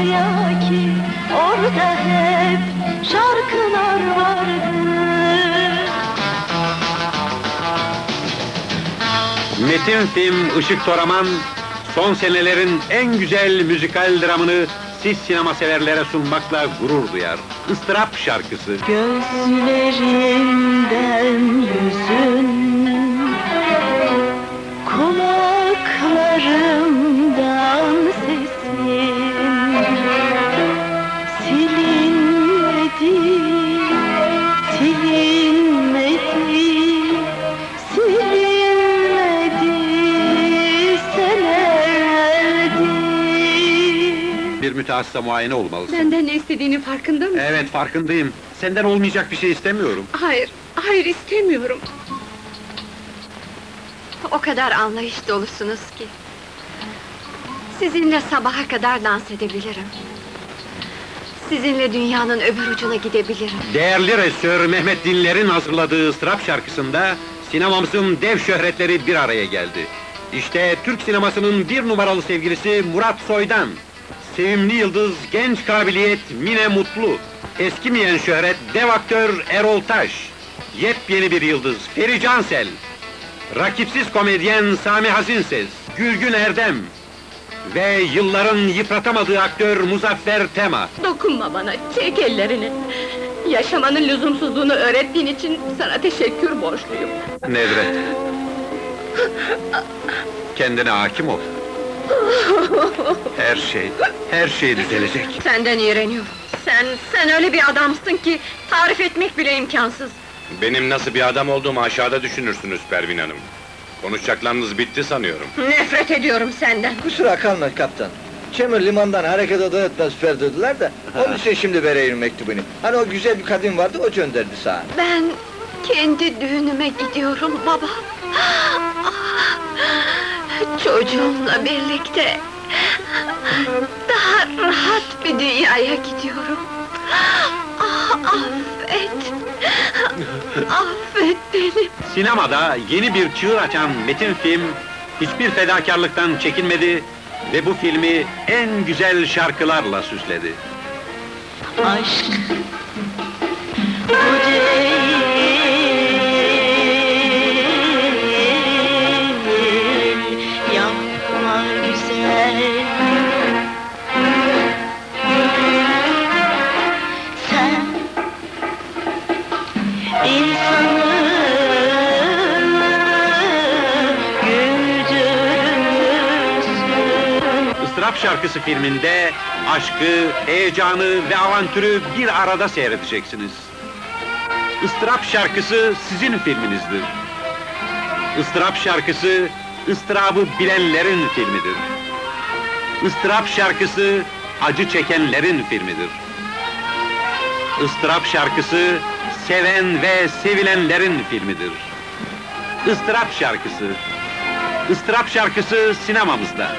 Veya ki orada hep şarkılar vardı Metin Film Işık Toraman son senelerin en güzel müzikal dramını siz sinema severlere sunmakla gurur duyar. Istırap şarkısı. Gözleri mütehassısa muayene olmalısın. Benden ne istediğinin farkında mısın? Evet farkındayım. Senden olmayacak bir şey istemiyorum. Hayır, hayır istemiyorum. O kadar anlayış dolusunuz ki. Sizinle sabaha kadar dans edebilirim. Sizinle dünyanın öbür ucuna gidebilirim. Değerli rejisör Mehmet Dinler'in hazırladığı ıstırap şarkısında sinemamızın dev şöhretleri bir araya geldi. İşte Türk sinemasının bir numaralı sevgilisi Murat Soydan. Sevimli yıldız, genç kabiliyet Mine Mutlu. Eskimeyen şöhret dev aktör Erol Taş. Yepyeni bir yıldız Feri Cansel. Rakipsiz komedyen Sami Hazinses, Gülgün Erdem ve yılların yıpratamadığı aktör Muzaffer Tema. Dokunma bana, çek ellerini. Yaşamanın lüzumsuzluğunu öğrettiğin için sana teşekkür borçluyum. Nedret. Kendine hakim ol. Her şey, her şey düzelecek. Senden iğreniyorum. Sen, sen öyle bir adamsın ki tarif etmek bile imkansız. Benim nasıl bir adam olduğumu aşağıda düşünürsünüz Pervin Hanım. Konuşacaklarınız bitti sanıyorum. Nefret ediyorum senden. Kusura kalma kaptan. Çemir limandan hareket eda etmez fer dediler de, onun için şimdi vereyim mektubunu. Hani o güzel bir kadın vardı, o gönderdi sana. Ben kendi düğünüme gidiyorum baba. Çocuğumla birlikte daha rahat bir dünyaya gidiyorum. Ah, affet. Affet beni. Sinemada yeni bir çığır açan Metin Film, hiçbir fedakarlıktan çekinmedi ve bu filmi en güzel şarkılarla süsledi. Aşk Istırap Şarkısı filminde aşkı, heyecanı ve avantürü bir arada seyredeceksiniz. Istırap Şarkısı sizin filminizdir. Istırap Şarkısı, ıstırabı bilenlerin filmidir. Istırap Şarkısı, acı çekenlerin filmidir. Istırap Şarkısı, seven ve sevilenlerin filmidir. Istırap Şarkısı, Istırap Şarkısı sinemamızda.